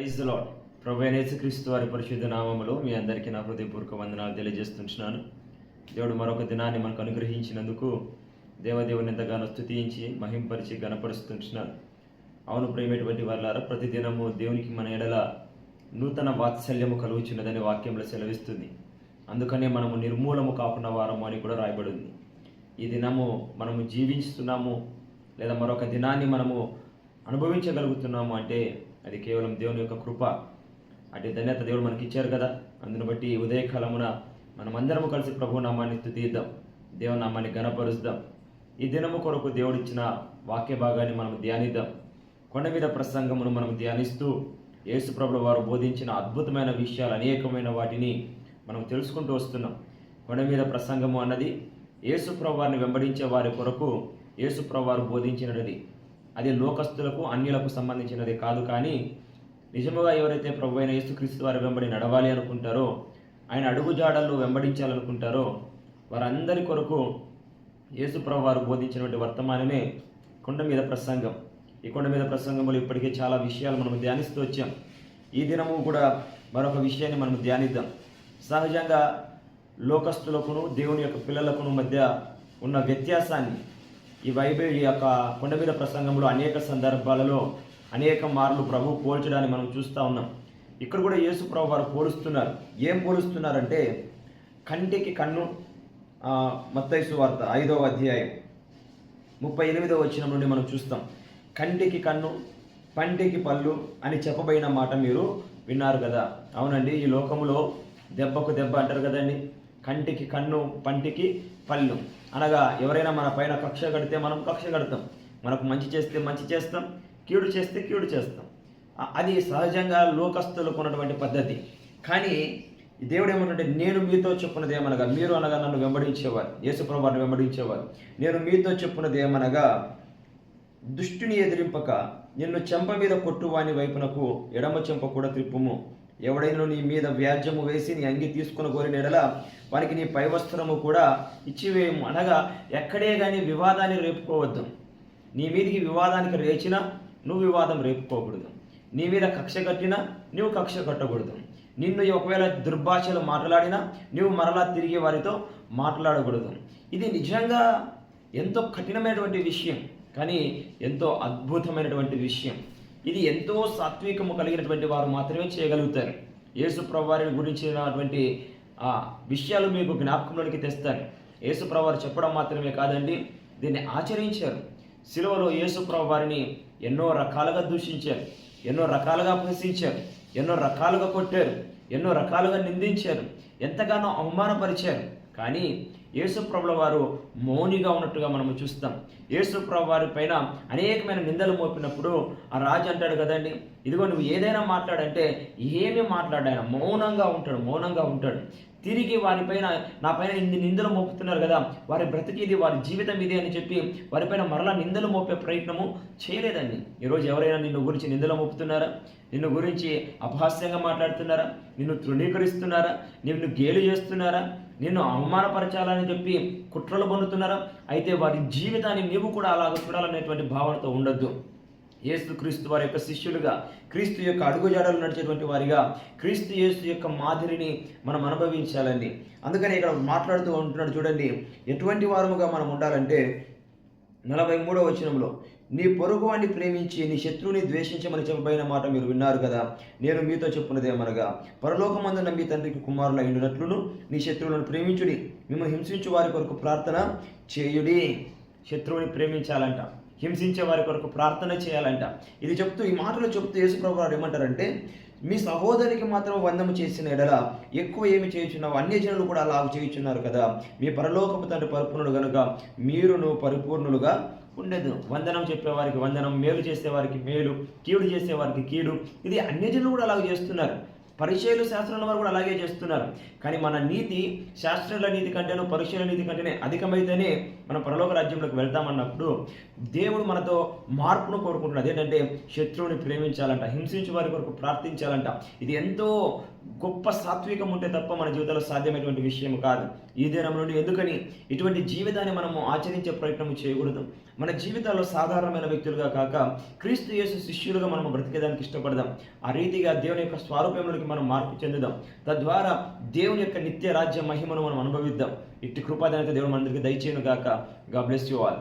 Praise ప్రభు యేసుక్రీస్తు వారి పరిశుద్ధ నామములో మీ అందరికీ నా హృదయపూర్వక వందనాలు తెలియజేస్తుంటున్నాను. దేవుడు మరొక దినాన్ని మనకు అనుగ్రహించినందుకు దేవదేవుని ఎంతగానో స్థుతించి మహింపరిచి గణపరుస్తున్నాను అవును ప్రేమటువంటి వాళ్ళారా ప్రతిదినము దేవునికి మన ఎడల నూతన వాత్సల్యము కలుగుచున్నదని వాక్యంలో సెలవిస్తుంది. అందుకనే మనము నిర్మూలము కాకుండా వారము అని కూడా రాయబడింది. ఈ దినము మనము జీవిస్తున్నాము లేదా మరొక దినాన్ని మనము అనుభవించగలుగుతున్నాము అంటే అది కేవలం దేవుని యొక్క కృప. అటు ధన్యత దేవుడు మనకి ఇచ్చారు కదా. అందును బట్టి ఈ ఉదయకాలమున మనమందరము కలిసి ప్రభు నామాన్ని స్తుతిద్దాం దేవుని నామాన్ని గణపరుస్తాం ఈ దినము కొరకు దేవుడిచ్చిన వాక్య భాగాన్ని మనం ధ్యానిద్దాం. కొండ మీద ప్రసంగమును మనం ధ్యానిస్తూ యేసు ప్రభుల వారు బోధించిన అద్భుతమైన విషయాలు అనేకమైన వాటిని మనం తెలుసుకుంటూ వస్తున్నాం. కొండ మీద ప్రసంగము అన్నది యేసు ప్రభు వారిని వెంబడించే వారి కొరకు యేసు ప్రభు వారు బోధించినది. అది లోకస్తులకు అన్యులకు సంబంధించినది కాదు కానీ నిజముగా ఎవరైతే ప్రభు అయిన యేసుక్రీస్తు వారి వెంబడి నడవాలి అనుకుంటారో ఆయన అడుగుజాడల్లో వెంబడించాలనుకుంటారో వారందరి కొరకు యేసు ప్రభు వారు బోధించినటువంటి వర్తమానమే కొండ మీద ప్రసంగం. ఈ కొండ మీద ప్రసంగంలో ఇప్పటికే చాలా విషయాలు మనం ధ్యానిస్తూ వచ్చాం. ఈ దినము కూడా మరొక విషయాన్ని మనం ధ్యానిద్దాం. సహజంగా లోకస్తులకును దేవుని యొక్క పిల్లలకును మధ్య ఉన్న వ్యత్యాసాన్ని ఈ బైబిల్ ఈ యొక్క కొండ మీద ప్రసంగంలో అనేక సందర్భాలలో అనేక మార్లు ప్రభు పోల్చడాన్ని మనం చూస్తూ ఉన్నాం. ఇక్కడ కూడా యేసు ప్రభు వారు పోలుస్తున్నారు. ఏం పోలుస్తున్నారంటే కంటికి కన్ను మత్తైసు వార్త ఐదవ అధ్యాయం ముప్పై ఎనిమిదవ వచ్చిన నుండి మనం చూస్తాం. కంటికి కన్ను పంటికి పళ్ళు అని చెప్పబడిన మాట మీరు విన్నారు కదా. అవునండి ఈ లోకములో దెబ్బకు దెబ్బ అంటారు కదండి. కంటికి కన్ను పంటికి పళ్ళు. అనగా ఎవరైనా మన పైన కక్ష కడితే మనం కక్ష కడతాం. మనకు మంచి చేస్తే మంచి చేస్తాం కీడు చేస్తే కీడు చేస్తాం. అది సహజంగా లోకస్తులకు ఉన్నటువంటి పద్ధతి. కానీ దేవుడు ఏమంటే నేను మీతో చెప్పున్నది ఏమనగా మీరు అనగా నన్ను వెంబడించేవారు. యేసుప్రభాన్ని వెంబడించేవారు. నేను మీతో చెప్పున్నది ఏమనగా దుష్టుని ఎదిరింపక నిన్ను చెంప మీద కొట్టువాని వైపునకు ఎడమ చెంప కూడా త్రిప్పుము. ఎవడైనా నీ మీద వ్యాజ్యము వేసి నీ అంగి తీసుకుని కోరిన ఎడల వారికి నీ పై వస్త్రము కూడా ఇచ్చివేయము. అనగా ఎక్కడే కానీ వివాదాన్ని రేపుకోవద్దు. నీ మీదికి వివాదానికి రేచినా నువ్వు వివాదం రేపుకోకూడదు. నీ మీద కక్ష కట్టినా నువ్వు కక్ష కట్టకూడదు. నిన్ను ఒకవేళ దుర్భాషలు మాట్లాడినా నువ్వు మరలా తిరిగి వారితో మాట్లాడకూడదు. ఇది నిజంగా ఎంతో కఠినమైనటువంటి విషయం కానీ ఎంతో అద్భుతమైనటువంటి విషయం. ఇది ఎంతో సాత్వికము కలిగినటువంటి వారు మాత్రమే చేయగలుగుతారు. యేసు గురించినటువంటి ఆ విషయాలు మీకు జ్ఞాపకంలోనికి తెస్తాను. యేసుప్రవారు చెప్పడం మాత్రమే కాదండి దీన్ని ఆచరించారు. సిలువలో యేసు వారిని ఎన్నో రకాలుగా దూషించారు ఎన్నో రకాలుగా ప్రశ్నించారు ఎన్నో రకాలుగా కొట్టారు ఎన్నో రకాలుగా నిందించారు ఎంతగానో అవమానపరిచారు. కానీ యేసుప్రభుల వారు మౌనిగా ఉన్నట్టుగా మనము చూస్తాం. యేసుప్రభు వారి పైన అనేకమైన నిందలు మోపినప్పుడు ఆ రాజు అంటాడు కదండి ఇదిగో నువ్వు ఏదైనా మాట్లాడంటే ఏమీ మాట్లాడాయన మౌనంగా ఉంటాడు మౌనంగా ఉంటాడు. తిరిగి వారిపైన నా పైన ఇన్ని నిందలు మోపుతున్నారు కదా వారి బ్రతికిది వారి జీవితం ఇది అని చెప్పి వారిపైన మరలా నిందలు మోపే ప్రయత్నము చేయలేదండి. ఈరోజు ఎవరైనా నిన్ను గురించి నిందలు మోపుతున్నారా? నిన్ను గురించి అపహాస్యంగా మాట్లాడుతున్నారా? నిన్ను తృణీకరిస్తున్నారా? నిన్ను గేలు చేస్తున్నారా? నిన్ను అవమానపరచాలని చెప్పి కుట్రలు పొందుతున్నారా. అయితే వారి జీవితాన్ని నీవు కూడా అలాగ చూడాలనేటువంటి భావనతో ఉండొద్దు. యేసు క్రీస్తు వారి యొక్క శిష్యులుగా క్రీస్తు యొక్క అడుగుజాడలు నడిచేటువంటి వారిగా క్రీస్తు యేసు యొక్క మాదిరిని మనం అనుభవించాలండి. అందుకని ఇక్కడ మాట్లాడుతూ ఉంటున్నాడు చూడండి ఎటువంటి వారముగా మనం ఉండాలంటే నలభై మూడో వచనంలో నీ పొరుగువాణ్ణి ప్రేమించి నీ శత్రువుని ద్వేషించమని చెప్పబడిన మాట మీరు విన్నారు కదా. నేను మీతో చెప్పున్నదేమనగా పరలోకమందున మీ తండ్రికి కుమారుల ఇండునట్లును నీ శత్రువులను ప్రేమించుడి మిమ్మల్ని హింసించు వారి కొరకు ప్రార్థన చేయుడి. శత్రువుని ప్రేమించాలంట హింసించే వారి కొరకు ప్రార్థన చేయాలంట. ఇది చెప్తూ ఈ మాటలు చెప్తూ యేసుప్రభు గారు ఏమంటారంటే మీ సహోదరికి మాత్రం వందము చేసిన ఎడల ఎక్కువ ఏమి చేయుచున్నావు? అన్య జనులు కూడా అలా చేయుచున్నారు కదా. మీ పరలోకపు తండ్రి పరిపూర్ణుడు కనుక మీరును పరిపూర్ణులుగా ఉండదు. వందనం చెప్పేవారికి వందనం మేలు చేసేవారికి మేలు కీడు చేసేవారికి కీడు. ఇది అన్యజనులు కూడా అలాగే చేస్తున్నారు. పరిచయలు శాస్త్రాల వారు కూడా అలాగే చేస్తున్నారు. కానీ మన నీతి శాస్త్రాల నీతి కంటేనూ పరిచయాల నీతి కంటేనే అధికమైతేనే మనం పరలోక రాజ్యంలోకి వెళ్తామన్నప్పుడు దేవుడు మనతో మార్పును కోరుకుంటున్నాడు. ఏంటంటే శత్రువుని ప్రేమించాలంట హింసించే వారి కొరకు ప్రార్థించాలంట. ఇది ఎంతో గొప్ప సాత్వికం ఉంటే తప్ప మన జీవితంలో సాధ్యమైనటువంటి విషయం కాదు. ఈ దినం నుండి ఎందుకని ఇటువంటి జీవితాన్ని మనము ఆచరించే ప్రయత్నం చేయకూడదు. మన జీవితాల్లో సాధారణమైన వ్యక్తులుగా కాక క్రీస్తు యేసు శిష్యులుగా మనం బ్రతికేదానికి ఇష్టపడదాం. ఆ రీతిగా దేవుని యొక్క స్వరూపంలోకి మనం మార్పు చెందుదాం. తద్వారా దేవుని యొక్క నిత్య రాజ్య మహిమను మనం అనుభవిద్దాం. ఇట్టి కృపాదానిక దేవుడు మనందరికీ దయచేయను గాక గా బ్లెస్ యూ ఆల్